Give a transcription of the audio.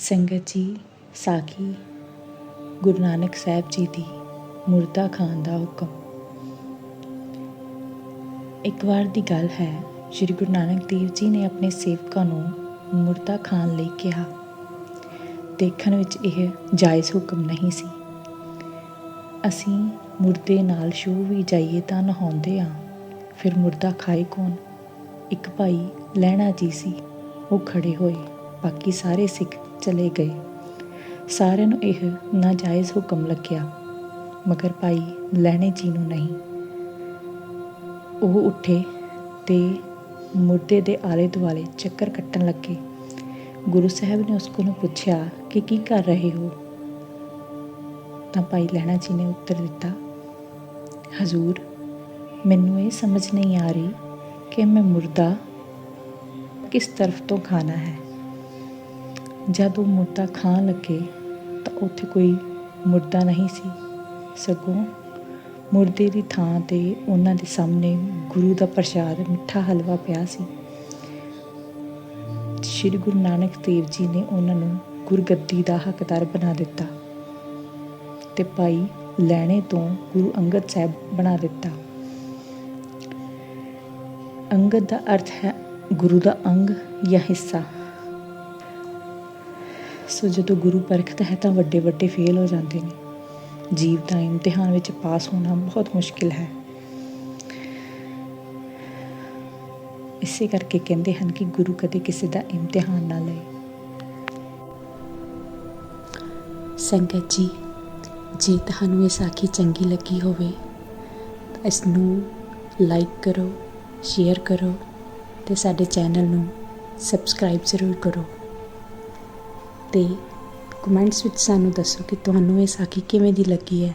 ਸੰਗਤ ਜੀ, ਸਾਖੀ, ਗੁਰੂ ਨਾਨਕ ਸਾਹਿਬ ਜੀ ਦੀ ਮੁਰਦਾ ਖਾਨ ਦਾ ਹੁਕਮ। ਇੱਕ ਵਾਰ ਦੀ ਗੱਲ ਹੈ, ਸ੍ਰੀ ਗੁਰੂ ਨਾਨਕ ਦੇਵ ਜੀ ਨੇ ਆਪਣੇ ਸੇਵਕਾਂ ਨੂੰ ਮੁਰਦਾ ਖਾਨ ਲਈ ਕਿਹਾ। ਦੇਖਣ ਵਿੱਚ ਇਹ ਜਾਇਜ਼ ਹੁਕਮ ਨਹੀਂ ਸੀ। ਅਸੀਂ ਮੁਰਦੇ ਨਾਲ ਛੂ ਵੀ ਜਾਈਏ ਤਾਂ ਨਹਾਉਂਦੇ ਆ ਫਿਰ ਮੁਰਦਾ ਖਾਏ ਕੌਣ? ਇੱਕ ਭਾਈ ਲੈਣਾ ਜੀ ਸੀ, ਉਹ ਖੜੇ ਹੋਏ, ਬਾਕੀ ਸਾਰੇ ਸਿੱਖ ਚਲੇ ਗਏ। ਸਾਰਿਆਂ ਨੂੰ ਇਹ ਨਾਜਾਇਜ਼ ਹੁਕਮ ਲੱਗਿਆ, ਮਗਰ ਭਾਈ ਲੈਣੇ ਜੀ ਨੂੰ ਨਹੀਂ। ਉਹ ਉੱਠੇ ਤੇ ਮੁਰਦੇ ਦੇ ਆਲੇ ਦੁਆਲੇ ਚੱਕਰ ਕੱਟਣ ਲੱਗੇ। ਗੁਰੂ ਸਾਹਿਬ ਨੇ ਉਸ ਕੋਲੋਂ ਪੁੱਛਿਆ ਕਿ ਕੀ ਕਰ ਰਹੇ ਹੋ? ਤਾਂ ਭਾਈ ਲੈਣਾ ਜੀ ਨੇ ਉੱਤਰ ਦਿੱਤਾ, ਹਜ਼ੂਰ, ਮੈਨੂੰ ਇਹ ਸਮਝ ਨਹੀਂ ਆ ਰਹੀ ਕਿ ਮੈਂ ਮੁਰਦਾ ਕਿਸ ਤਰਫ ਤੋਂ ਖਾਣਾ ਹੈ। ਜਦ ਉਹ ਮੁਰਦਾ ਖਾਣ ਲੱਗੇ ਤਾਂ ਉੱਥੇ ਕੋਈ ਮੁਰਦਾ ਨਹੀਂ ਸੀ। ਸਗੋਂ ਮੁਰਦੇ ਦੀ ਥਾਂ ਤੇ ਉਹਨਾਂ ਦੇ ਸਾਹਮਣੇ ਗੁਰੂ ਦਾ ਪ੍ਰਸ਼ਾਦ ਮਿੱਠਾ ਹਲਵਾ ਪਿਆ ਸੀ। ਸ਼੍ਰੀ ਗੁਰੂ ਨਾਨਕ ਦੇਵ ਜੀ ਨੇ ਉਹਨਾਂ ਨੂੰ ਗੁਰਗੱਦੀ ਦਾ ਹੱਕਦਾਰ ਬਣਾ ਦਿੱਤਾ ਤੇ ਭਾਈ ਲੈਣੇ ਤੋਂ ਗੁਰੂ ਅੰਗਦ ਸਾਹਿਬ ਬਣਾ ਦਿੱਤਾ। ਅੰਗਦ ਦਾ ਅਰਥ ਹੈ ਗੁਰੂ ਦਾ ਅੰਗ ਜਾਂ ਹਿੱਸਾ। ਸੋ ਜਦੋਂ ਗੁਰੂ ਪਰਖਦਾ ਹੈ ਤਾਂ ਵੱਡੇ ਵੱਡੇ ਫੇਲ ਹੋ ਜਾਂਦੇ ਨੇ। ਜੀਵ ਦਾ ਇਮਤਿਹਾਨ ਵਿੱਚ ਪਾਸ ਹੋਣਾ ਬਹੁਤ ਮੁਸ਼ਕਿਲ ਹੈ। ਇਸੇ ਕਰਕੇ ਕਹਿੰਦੇ ਹਨ ਕਿ ਗੁਰੂ ਕਦੇ ਕਿਸੇ ਦਾ ਇਮਤਿਹਾਨ ਨਾ ਲਏ। ਸੰਗਤ ਜੀ, ਜੇ ਤੁਹਾਨੂੰ ਇਹ ਸਾਖੀ ਚੰਗੀ ਲੱਗੀ ਹੋਵੇ, ਤਾਂ ਇਸ ਨੂੰ ਲਾਈਕ ਕਰੋ ਸ਼ੇਅਰ ਕਰੋ ਤੇ ਸਾਡੇ ਚੈਨਲ ਨੂੰ ਸਬਸਕ੍ਰਾਈਬ ਜ਼ਰੂਰ ਕਰੋ। ਤੇ ਕਮੈਂਟਸ ਵਿੱਚ ਸਾਨੂੰ ਦੱਸੋ ਕਿ ਤੁਹਾਨੂੰ ਇਹ ਸਾਖੀ ਕਿਵੇਂ ਦੀ ਲੱਗੀ ਹੈ।